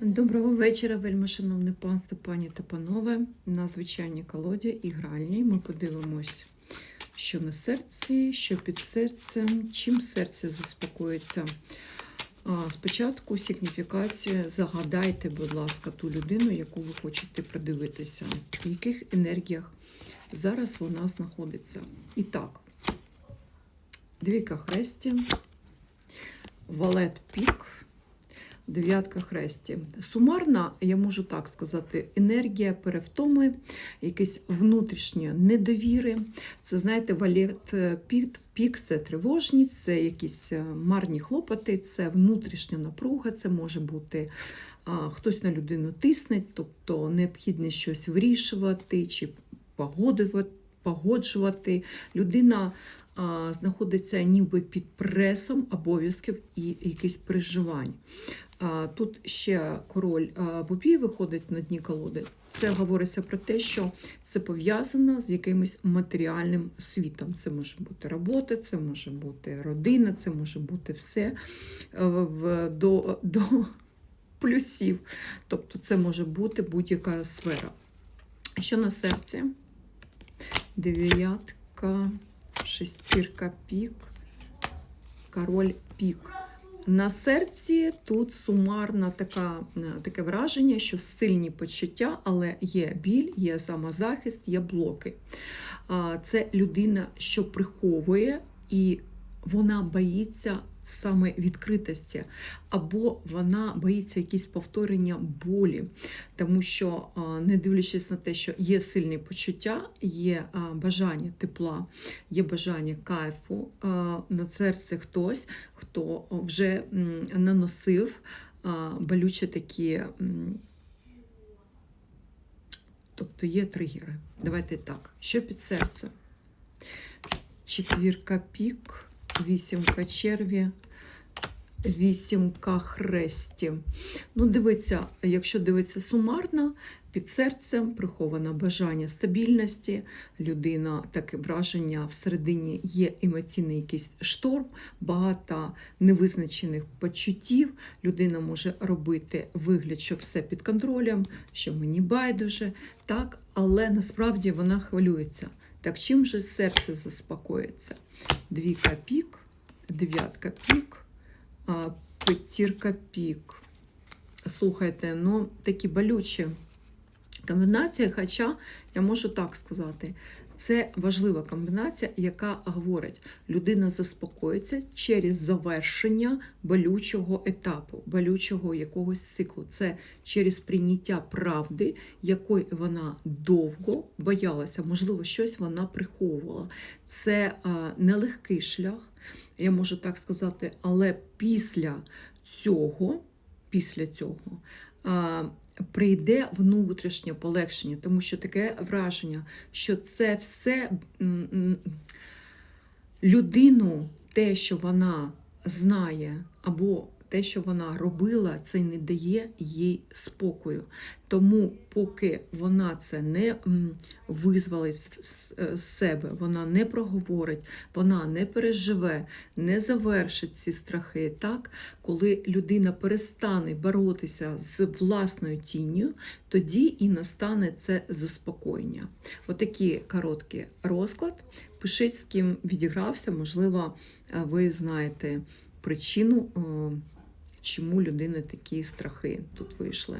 Доброго вечора, вельми шановне панство, пані та панове. На звичайній колоді і гральній ми подивимось, що на серці, що під серцем, чим серце заспокоїться. Спочатку сигніфікацію загадайте, будь ласка, ту людину, яку ви хочете придивитися, в яких енергіях зараз вона знаходиться. І так, двійка хресті, валет пік. Дев'ятка хресті. Сумарна, я можу так сказати, енергія перевтоми, якесь внутрішнє недовіри. Це, знаєте, валет пік, пік це тривожність, це якісь е, марні хлопоти, це внутрішня напруга, це може бути а, хтось на людину тисне, тобто необхідність щось вирішувати чи. Погоджувати. Людина знаходиться ніби під пресом обов'язків і якихось переживань. Тут ще король а, бубій виходить на дні колоди. Це говориться про те, що це пов'язано з якимось матеріальним світом. Це може бути робота, це може бути родина, це може бути все е, в, до, до плюсів. Тобто це може бути будь-яка сфера. Що на серці? Дев'ятка, шестірка пік, король пік. На серці тут сумарна така, е, таке враження, що сильні почуття, але є біль, є самозахист, є блоки. Це людина, що приховує, і вона боїться саме відкритості, або вона боїться якісь повторення болі, тому що, не дивлячись на те, що є сильні почуття, є бажання тепла, є бажання кайфу, на серці хтось, хто вже наносив болючі такі. Тобто є тригери. Давайте так. Що під серцем? Четвірка пік, вісімка черві, вісімка хресті. Ну, дивиться, якщо дивитися сумарно, під серцем приховане бажання стабільності, людина, таке враження всередині є емоційний якийсь шторм, багато невизначених почуттів. Людина може робити вигляд, що все під контролем, що мені байдуже, так, але насправді вона хвилюється. Так чим же серце заспокоїться? Двійка пік, дев'ятка пік, п'ятірка пік. Слухайте, ну такі болючі комбінації, хоча я можу так сказати, це важлива комбінація, яка говорить, людина заспокоїться через завершення болючого етапу, болючого якогось циклу. Це через прийняття правди, якої вона довго боялася, можливо, щось вона приховувала. Це нелегкий шлях, я можу так сказати, але після цього, після цього. Прийде внутрішнє полегшення, тому що таке враження, що це все людину, те, що вона знає, або те, що вона робила, це не дає їй спокою. Тому, поки вона це не визволить з- себе, вона не проговорить, вона не переживе, не завершить ці страхи. Так, коли людина перестане боротися з власною тінню, тоді і настане це заспокоєння. Отакий короткий розклад. Пишіть, з ким відігрався, можливо, ви знаєте причину, е, чому людини такі страхи тут вийшли.